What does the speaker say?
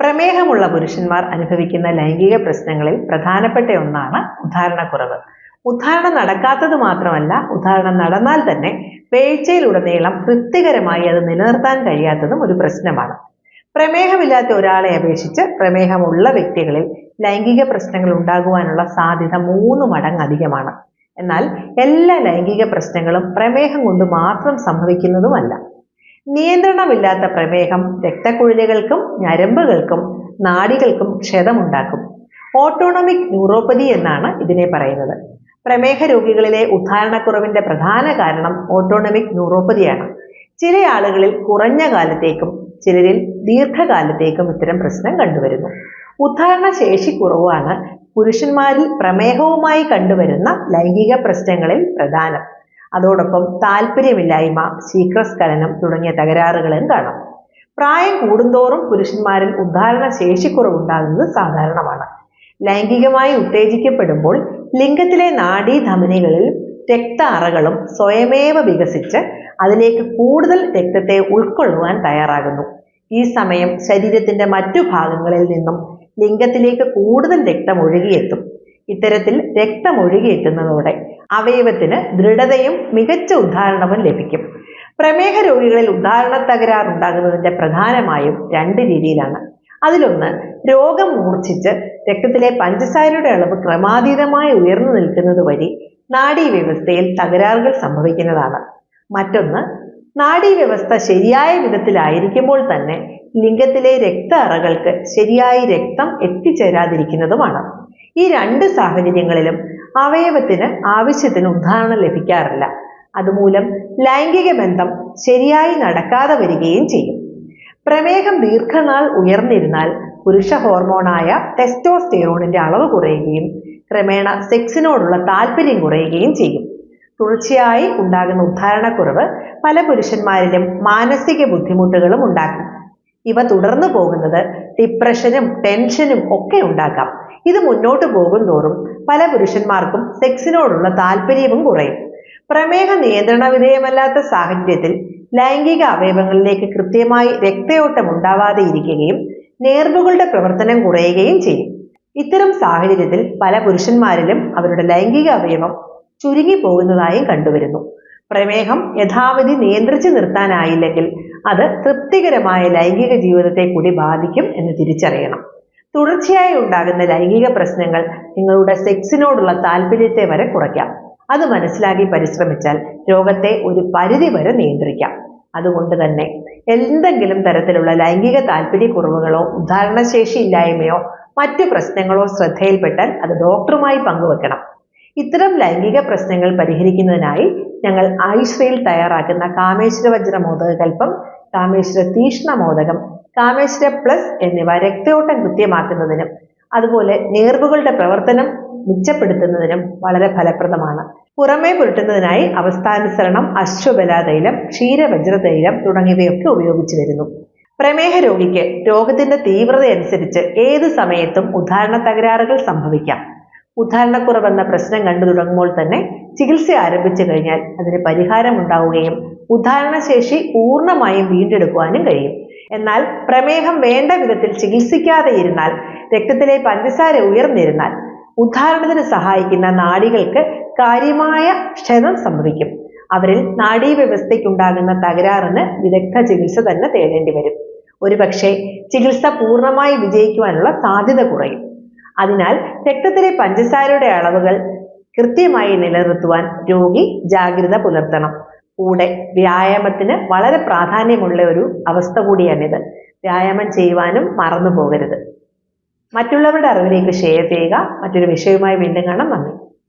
പ്രമേഹമുള്ള പുരുഷന്മാർ അനുഭവിക്കുന്ന ലൈംഗിക പ്രശ്നങ്ങളിൽ പ്രധാനപ്പെട്ട ഒന്നാണ് ഉദ്ധാരണക്കുറവ് ഉദ്ധാരണം നടക്കാത്തത് മാത്രമല്ല ഉദ്ധാരണം നടന്നാൽ തന്നെ പേഴ്ചയിലുടനീളം തൃപ്തികരമായി അത് നിലനിർത്താൻ കഴിയാത്തതും ഒരു പ്രശ്നമാണ്. പ്രമേഹമില്ലാത്ത ഒരാളെ അപേക്ഷിച്ച് പ്രമേഹമുള്ള വ്യക്തികളിൽ ലൈംഗിക പ്രശ്നങ്ങൾ ഉണ്ടാകുവാനുള്ള സാധ്യത മൂന്ന് മടങ്ങ് അധികമാണ്. എന്നാൽ എല്ലാ ലൈംഗിക പ്രശ്നങ്ങളും പ്രമേഹം കൊണ്ട് മാത്രം സംഭവിക്കുന്നതുമല്ല. നിയന്ത്രണമില്ലാത്ത പ്രമേഹം രക്തക്കുഴലുകൾക്കും ഞരമ്പുകൾക്കും നാടികൾക്കും ക്ഷതമുണ്ടാക്കും. ഓട്ടോണോമിക് ന്യൂറോപ്പതി എന്നാണ് ഇതിനെ പറയുന്നത്. പ്രമേഹ രോഗികളിലെ ഉദ്ധാരണക്കുറവിന്റെ പ്രധാന കാരണം ഓട്ടോണോമിക് ന്യൂറോപ്പതിയാണ്. ചില ആളുകളിൽ കുറഞ്ഞ കാലത്തേക്കും ചിലരിൽ ദീർഘകാലത്തേക്കും ഇത്തരം പ്രശ്നം കണ്ടുവരുന്നു. ഉദ്ധാരണ ശേഷി കുറവാണ് പുരുഷന്മാരിൽ പ്രമേഹവുമായി കണ്ടുവരുന്ന ലൈംഗിക പ്രശ്നങ്ങളിൽ പ്രധാനം. അതോടൊപ്പം താല്പര്യമില്ലായ്മ ശീഘ്രസ്ഖലനം തുടങ്ങിയ തകരാറുകളും കാണാം. പ്രായം കൂടുന്തോറും പുരുഷന്മാരിൽ ഉദ്ധാരണ ശേഷിക്കുറവുണ്ടാകുന്നത് സാധാരണമാണ്. ലൈംഗികമായി ഉത്തേജിക്കപ്പെടുമ്പോൾ ലിംഗത്തിലെ നാഡീധമനികളിൽ രക്ത അറകളും സ്വയമേവ വികസിച്ച് അതിലേക്ക് കൂടുതൽ രക്തത്തെ ഉൾക്കൊള്ളുവാൻ തയ്യാറാകുന്നു. ഈ സമയം ശരീരത്തിന്റെ മറ്റു ഭാഗങ്ങളിൽ നിന്നും ലിംഗത്തിലേക്ക് കൂടുതൽ രക്തം ഒഴുകിയെത്തും. ഇത്തരത്തിൽ രക്തം ഒഴുകിയെത്തുന്നതോടെ അവയവത്തിന് ദൃഢതയും മികച്ച ഉദാഹരണവും ലഭിക്കും. പ്രമേഹ രോഗികളിൽ ഉദാഹരണ തകരാറുണ്ടാകുന്നതിന്റെ പ്രധാനമായും രണ്ട് രീതിയിലാണ്. അതിലൊന്ന് രോഗം മൂർച്ഛിച്ച് രക്തത്തിലെ പഞ്ചസാരയുടെ അളവ് ക്രമാതീതമായി ഉയർന്നു നിൽക്കുന്നത് വഴി നാഡീവ്യവസ്ഥയിൽ തകരാറുകൾ സംഭവിക്കുന്നതാണ്. മറ്റൊന്ന് നാഡീവ്യവസ്ഥ ശരിയായ വിധത്തിലായിരിക്കുമ്പോൾ തന്നെ ലിംഗത്തിലെ രക്ത അറകൾക്ക് ശരിയായി രക്തം എത്തിച്ചേരാതിരിക്കുന്നതുമാണ്. ഈ രണ്ട് സാഹചര്യങ്ങളിലും അവയവത്തിന് ആവശ്യത്തിന് ഉദ്ധാരണം ലഭിക്കാറില്ല. അതുമൂലം ലൈംഗിക ബന്ധം ശരിയായി നടക്കാതെ വരികയും ചെയ്യും. പ്രമേഹം ദീർഘനാൾ ഉയർന്നിരുന്നാൽ പുരുഷ ഹോർമോണായ ടെസ്റ്റോസ്റ്റെറോണിന്റെ അളവ് കുറയുകയും ക്രമേണ സെക്സിനോടുള്ള താല്പര്യം കുറയുകയും ചെയ്യും. തുടർച്ചയായി ഉണ്ടാകുന്ന ഉദ്ധാരണക്കുറവ് പല പുരുഷന്മാരിലും മാനസിക ബുദ്ധിമുട്ടുകളും ഉണ്ടാക്കും. ഇവ തുടർന്നു പോകുന്നത് ഡിപ്രഷനും ടെൻഷനും ഒക്കെ ഉണ്ടാക്കാം. ഇത് മുന്നോട്ട് പോകും തോറും പല പുരുഷന്മാർക്കും സെക്സിനോടുള്ള താല്പര്യവും കുറയും. പ്രമേഹ നിയന്ത്രണ വിധേയമല്ലാത്ത സാഹചര്യത്തിൽ ലൈംഗിക അവയവങ്ങളിലേക്ക് കൃത്യമായി രക്തയോട്ടം ഉണ്ടാവാതെ ഇരിക്കുകയും നേർവുകളുടെ പ്രവർത്തനം കുറയുകയും ചെയ്യും. ഇത്തരം സാഹചര്യത്തിൽ പല പുരുഷന്മാരിലും അവരുടെ ലൈംഗിക അവയവം ചുരുങ്ങി പോകുന്നതായും കണ്ടുവരുന്നു. പ്രമേഹം യഥാവധി നിയന്ത്രിച്ചു നിർത്താനായില്ലെങ്കിൽ അത് തൃപ്തികരമായ ലൈംഗിക ജീവിതത്തെ കൂടി ബാധിക്കും എന്ന് തിരിച്ചറിയണം. തുടർച്ചയായി ഉണ്ടാകുന്ന ലൈംഗിക പ്രശ്നങ്ങൾ നിങ്ങളുടെ സെക്സിനോടുള്ള താല്പര്യത്തെ വരെ കുറയ്ക്കാം. അത് മനസ്സിലാക്കി പരിശ്രമിച്ചാൽ രോഗത്തെ ഒരു പരിധി വരെ നിയന്ത്രിക്കാം. അതുകൊണ്ട് തന്നെ എന്തെങ്കിലും തരത്തിലുള്ള ലൈംഗിക താല്പര്യക്കുറവുകളോ ഉദാഹരണശേഷി ഇല്ലായ്മയോ മറ്റു പ്രശ്നങ്ങളോ ശ്രദ്ധയിൽപ്പെട്ടാൽ അത് ഡോക്ടറുമായി പങ്കുവെക്കണം. ഇത്തരം ലൈംഗിക പ്രശ്നങ്ങൾ പരിഹരിക്കുന്നതിനായി ഞങ്ങൾ ആയുശ്രയിൽ തയ്യാറാക്കുന്ന കാമേശ്വര വജ്ര മോദകൽപ്പം കാമേശ്വര തീഷ്ണ മോദകം കാമേശ്വര പ്ലസ് എന്നിവ രക്തയോട്ടം കൃത്യമാക്കുന്നതിനും അതുപോലെ നേർവുകളുടെ പ്രവർത്തനം മിച്ചപ്പെടുത്തുന്നതിനും വളരെ ഫലപ്രദമാണ്. പുറമേ പുരട്ടുന്നതിനായി അവസ്ഥാനുസരണം അശ്വബല തൈലം ക്ഷീരവജ്ര തൈലം തുടങ്ങിയവയൊക്കെ ഉപയോഗിച്ചു വരുന്നു. പ്രമേഹ രോഗിക്ക് രോഗത്തിന്റെ തീവ്രതയനുസരിച്ച് ഏത് സമയത്തും ഉദാഹരണ തകരാറുകൾ സംഭവിക്കാം. ഉദാഹരണക്കുറവെന്ന പ്രശ്നം കണ്ടു തുടങ്ങുമ്പോൾ തന്നെ ചികിത്സ ആരംഭിച്ചു കഴിഞ്ഞാൽ അതിന് പരിഹാരം ഉണ്ടാവുകയും ഉദാഹരണശേഷി പൂർണമായും വീണ്ടെടുക്കുവാനും കഴിയും. എന്നാൽ പ്രമേഹം വേണ്ട വിധത്തിൽ ചികിത്സിക്കാതെ ഇരുന്നാൽ രക്തത്തിലെ പഞ്ചസാര ഉയർന്നിരുന്നാൽ ഉദ്ധാരണത്തിന് സഹായിക്കുന്ന നാഡികൾക്ക് കാര്യമായ ക്ഷതം സംഭവിക്കും. അവരിൽ നാഡീവ്യവസ്ഥയ്ക്കുണ്ടാകുന്ന തകരാറിന് വിദഗ്ധ ചികിത്സ തന്നെ തേടേണ്ടി വരും. ഒരുപക്ഷെ ചികിത്സ പൂർണമായി വിജയിക്കുവാനുള്ള സാധ്യത കുറയും. അതിനാൽ രക്തത്തിലെ പഞ്ചസാരയുടെ അളവുകൾ കൃത്യമായി നിലനിർത്തുവാൻ രോഗി ജാഗ്രത പുലർത്തണം. കൂടെ വ്യായാമത്തിന് വളരെ പ്രാധാന്യമുള്ള ഒരു അവസ്ഥ കൂടിയാണിത്. വ്യായാമം ചെയ്യുവാനും മറന്നു പോകരുത്. മറ്റുള്ളവരുടെ അറിവിലേക്ക് ഷെയർ ചെയ്യുക. മറ്റൊരു വിഷയവുമായി വീണ്ടും കാണാം. നന്ദി.